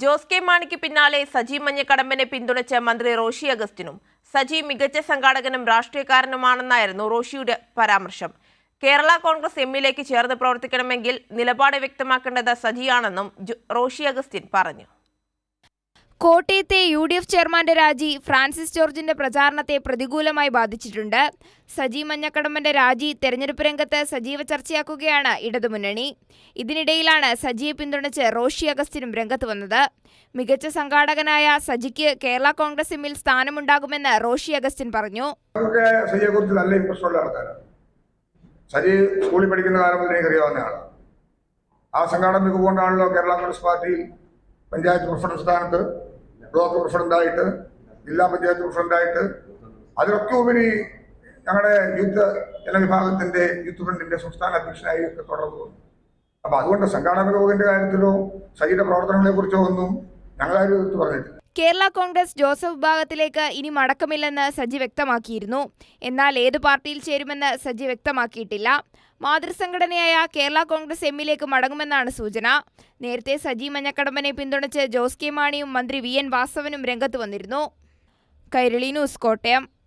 Jose K മാണിക്ക് പിന്നാലെ സജി മഞ്ഞക്കടമ്പനെ പിന്തുണച്ച മന്ത്രി റോഷി അഗസ്റ്റിനും സജി മികച്ച സംഘാടകനും രാഷ്ട്രീയക്കാരനുമാണെന്നായിരുന്നു റോഷിയുടെ പരാമർശം. കേരള കോൺഗ്രസ് എമ്മിലേക്ക് ചേർന്ന് പ്രവർത്തിക്കണമെങ്കിൽ നിലപാട് വ്യക്തമാക്കേണ്ടത് സജിയാണെന്നും റോഷി അഗസ്റ്റിൻ പറഞ്ഞു. കോട്ടയത്തെ യു ഡി എഫ് ചെയർമാന്റെ രാജി ഫ്രാൻസിസ് ജോർജിന്റെ പ്രചാരണത്തെ പ്രതികൂലമായി ബാധിച്ചിട്ടുണ്ട്. സജി മഞ്ഞക്കടമ്പന്റെ രാജി തെരഞ്ഞെടുപ്പ് രംഗത്ത് സജീവ ചർച്ചയാക്കുകയാണ് ഇടതുമുന്നണി. ഇതിനിടയിലാണ് സജിയെ പിന്തുണച്ച് റോഷി അഗസ്റ്റിനും രംഗത്ത് വന്നത്. മികച്ച സംഘാടകനായ സജിക്ക് കേരള കോൺഗ്രസ് എമ്മിൽ സ്ഥാനമുണ്ടാകുമെന്ന് റോഷി അഗസ്റ്റിൻ പറഞ്ഞു. സജി സ്കൂളിൽ പഠിക്കുന്ന കാലം ആ സംഘാടനം മികവ് കൊണ്ടാണല്ലോ കേരള കോൺഗ്രസ് പാർട്ടിയിൽ പഞ്ചായത്ത് പ്രസിഡന്റ് സ്ഥാനത്ത് ബ്ലോക്ക് പ്രസിഡന്റായിട്ട് ജില്ലാ പഞ്ചായത്ത് പ്രസിഡന്റായിട്ട്. അതിലൊക്കെ ഉപരി ഞങ്ങളുടെ യൂത്ത് ജനവിഭാഗത്തിന്റെ യൂത്ത് ഫ്രണ്ടിന്റെ സംസ്ഥാന അധ്യക്ഷനായി ഒക്കെ തുടർന്നു. അപ്പൊ അതുകൊണ്ട് സംഘാടന മികവിന്റെ കാര്യത്തിലോ സൈന്യ പ്രവർത്തനങ്ങളെ കുറിച്ചോ ഒന്നും ഞങ്ങളാരും എടുത്തു പറഞ്ഞിട്ടില്ല. കേരള കോൺഗ്രസ് ജോസഫ് വിഭാഗത്തിലേക്ക് ഇനി മടക്കമില്ലെന്ന് സജി വ്യക്തമാക്കിയിരുന്നു. എന്നാൽ ഏത് പാർട്ടിയിൽ ചേരുമെന്ന് സജി വ്യക്തമാക്കിയിട്ടില്ല. മാതൃസംഘടനയായ കേരള കോൺഗ്രസ് എമ്മിലേക്ക് മടങ്ങുമെന്നാണ് സൂചന. നേരത്തെ സജി മഞ്ഞക്കടമ്പനെ പിന്തുണച്ച് ജോസ് കെ മാണിയും മന്ത്രി വി എൻ വാസവനും രംഗത്ത് വന്നിരുന്നു. കൈരളി ന്യൂസ് കോട്ടയം.